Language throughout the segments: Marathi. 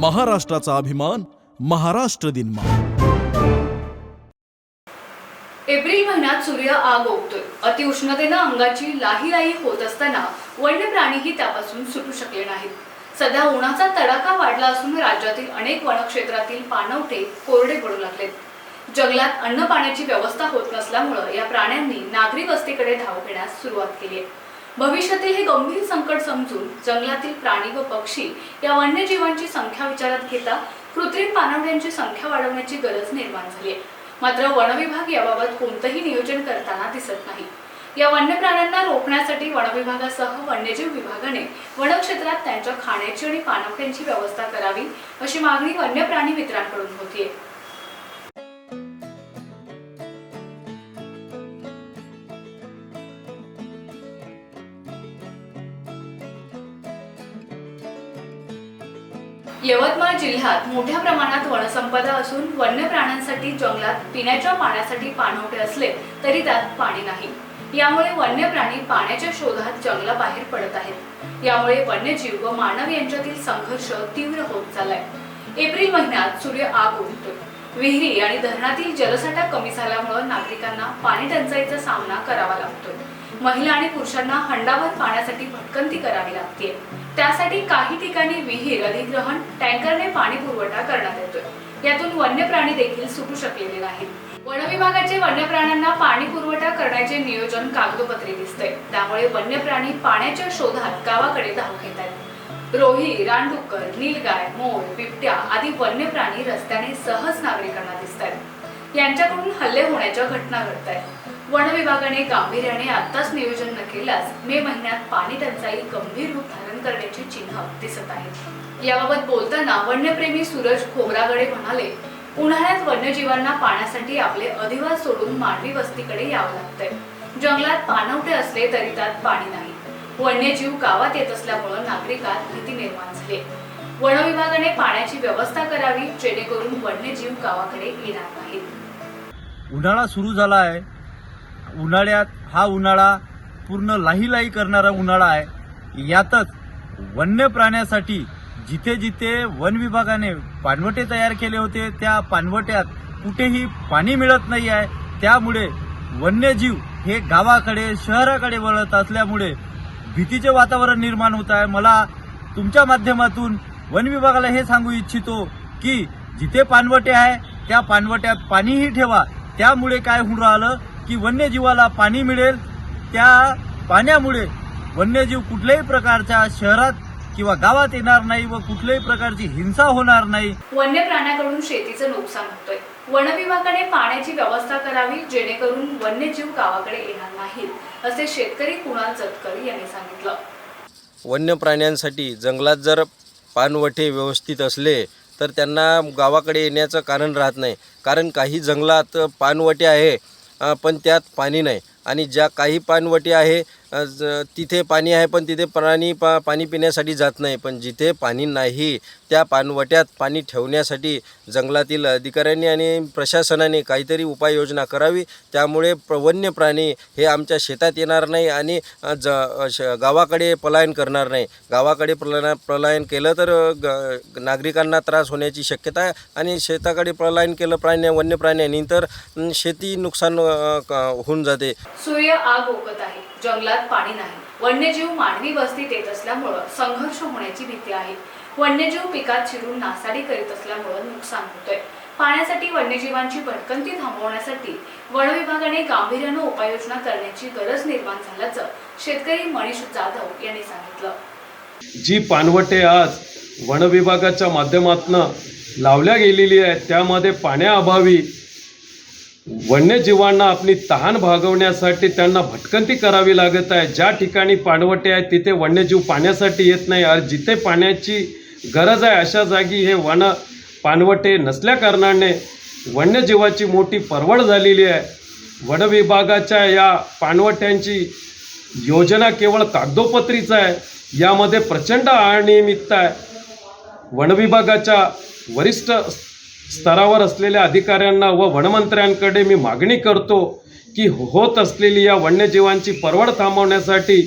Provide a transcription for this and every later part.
महाराष्ट्राचा अभिमान महाराष्ट्र दिन मा एप्रिल महिन्यात सूर्य आग ओकतोय. अतिउष्णतेनं अंगाची लाही लाही होत असताना वन्य प्राणीही त्यापासून सुटू शकले नाहीत. सध्या उन्हाचा तडाखा वाढला असून राज्यातील अनेक वनक्षेत्रातील पाणवठे कोरडे पडू लागलेत. जंगलात अन्न पाण्याची व्यवस्था होत नसल्यामुळं या प्राण्यांनी नागरी वस्तीकडे धाव घेण्यास सुरुवात केली आहे. भविष्यातील हे गंभीर संकट समजून जंगलातील प्राणी व पक्षी या वन्यजीवांची संख्या विचारात घेता कृत्रिम पाणवड्यांची संख्या वाढवण्याची गरज निर्माण झाली आहे. मात्र वनविभाग याबाबत कोणतंही नियोजन करताना दिसत नाही. या वन्य प्राण्यांना रोखण्यासाठी वनविभागासह वन्यजीव विभागाने वनक्षेत्रात त्यांच्या खाण्याची आणि पानवड्यांची व्यवस्था करावी अशी मागणी वन्य प्राणी मित्रांकडून होतीये. यवतमाळ जिल्ह्यात मोठ्या प्रमाणात वनसंपदा असून वन्य प्राण्यांसाठी जंगलात पिण्याच्या पाण्यासाठी पाणवठे असले तरी त्यात पाणी नाही. यामुळे वन्य प्राणी पाण्याच्या शोधात जंगलाबाहेर पडत आहेत. यामुळे वन्यजीव व मानव यांच्यातील संघर्ष तीव्र होत चाललाय. एप्रिल महिन्यात सूर्य आग उठतो विहिरी आणि धरणातील जलसाठा कमी झाल्यामुळे नागरिकांना पाणी टंचाईचा सामना करावा लागतोय. महिला आणि पुरुषांना हंडाभर पाण्यासाठी भटकंती करावी लागते त्यासाठी काही ठिकाणी विहीर अधिग्रहण टँकरने पाणी पुरवठा करण्यात येतोय. यातून वन्य प्राणी देखील सुटू शकलेले नाहीत. वन विभागाचे वन्य प्राण्यांना पाणी पुरवठा करण्याचे नियोजन कागदोपत्री दिसते त्यामुळे वन्य प्राणी पाण्याच्या शोधात गावाकडे धाव घेत आहेत. रोही रानडुक्कर नीलगाय मोर बिबट्या आदी वन्य प्राणी रस्त्याने सहज नागरिकांना दिसत आहेत यांच्याकडून हल्ले होण्याच्या घटना घडत आहेत वन विभागाने गांभीर्याने आताच नियोजन न केल्यास मे महिन्यात पाणी टंचाई गंभीर रूप धारण करण्याची चिन्ह दिसत आहेत. याबाबत बोलताना वन्यप्रेमी सूरज खोबरागडे म्हणाले उन्हाळ्यात वन्यजीवांना पाण्यासाठी आपले अधिवास सोडून मानवी वस्तीकडे यावं लागतंय. जंगलात पाणवठे असले तरी त्यात पाणी नाही. वन्यजीव गावात येत असल्यामुळे नागरिकात भीती निर्माण झाली. वन विभागाने पाण्याची व्यवस्था करावी जेणेकरून वन्यजीव गावाकडे येणार नाहीत. उन्हाळा सुरू झाला आहे उन्हाळ्यात हा उन्हाळा पूर्ण लाही लाही करणारा उन्हाळा आहे. यातच वन्य प्राण्यासाठी जिथे जिथे वन विभागाने पानवटे तयार केले होते त्या पानवट्यात कुठेही पाणी मिळत नाही आहे. त्यामुळे वन्यजीव हे गावाकडे शहराकडे वळत असल्यामुळे भीतीचे वातावरण निर्माण होत आहे. मला तुमच्या माध्यमातून वन विभागाला हे सांगू इच्छितो की जिथे पानवटे आहे त्या पानवट्यात पाणीही ठेवा. त्यामुळे काय होऊन राहिलं? की वन्यजीवाला पाणी मिळेल. त्या पाण्यामुळे वन्यजीव कुठल्याही प्रकारच्या शहरात किंवा गावात येणार नाही व कुठल्याही प्रकारची हिंसा होणार नाही. वन्य प्राण्याकडून शेतीचं नुकसान होतंय. वन विभागाने पाण्याची व्यवस्था करावी जेणेकरून वन्यजीव गावाकडे येणार नाहीत असे शेतकरी कुणाल जतकर यांनी सांगितलं. वन्य प्राण्यांसाठी जंगलात जर पानवठे व्यवस्थित असले तर त्यांना गावाकडे येण्याचं कारण राहत नाही. कारण काही जंगलात पानवटे आहे पण त्यात पाणी नाही. आणि ज्या काही पानवटी आहे तिथे पाणी आहे पण तिथे प्राणी पा पाणी पिण्यासाठी जात नाही. पण जिथे पाणी नाही त्या पानवट्यात पाणी ठेवण्यासाठी जंगलातील अधिकाऱ्यांनी आणि प्रशासनाने काहीतरी उपाययोजना करावी. त्यामुळे वन्य प्राणी हे आमच्या शेतात येणार नाही आणि ज श गावाकडे पलायन करणार नाही. गावाकडे प्रला पलायन केलं तर ग नागरिकांना त्रास होण्याची शक्यता आहे आणि शेताकडे पलायन केलं प्राणी वन्य प्राण्यांनी तर शेती नुकसान क- होऊन जाते. सूर्य आग उगत आहे. जंगलात पाणी नाही. वन्यजीव मानवी वस्तीत येत असल्यामुळं संघर्ष होण्याची भीती आहे. वन्यजीव पिकात शिरून नासाडी करीत असल्यामुळं नुकसान होतंय. पाण्यासाठी वन्यजीवांची भटकंती थांबवण्यासाठी वनविभागाने गांभीर्यानं उपाययोजना करण्याची गरज निर्माण झाल्याचं शेतकरी मनीष जाधव यांनी सांगितलं. जी पानवटे आज वन विभागाच्या माध्यमातून लावल्या गेलेली आहेत त्यामध्ये पाण्याअभावी वन्यजीवांना आपली तहान भागवण्यासाठी त्यांना भटकंती करावी लागत आहे. ज्या ठिकाणी पाणवटे आहेत तिथे वन्यजीव पाण्यासाठी येत नाही. आणि जिथे पाण्याची गरज आहे अशा जागी हे वन पाणवटे नसल्या कारणाने वन्यजीवाची मोठी परवड झालेली आहे. वन विभागाच्या या पाणवट्यांची योजना केवळ कागदोपत्रीच आहे. यामध्ये प्रचंड अनियमितता आहे. वनविभागाच्या वरिष्ठ स्तरावर असलेल्या अधिकाऱ्यांना व वनमंत्र्यांकडे मी मागणी करतो की होत असलेली या वन्यजीवांची परवड थांबवण्यासाठी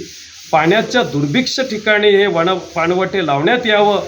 पाण्याच्या दुर्भिक्ष ठिकाणी हे वन पाणवटे लावण्यात यावं.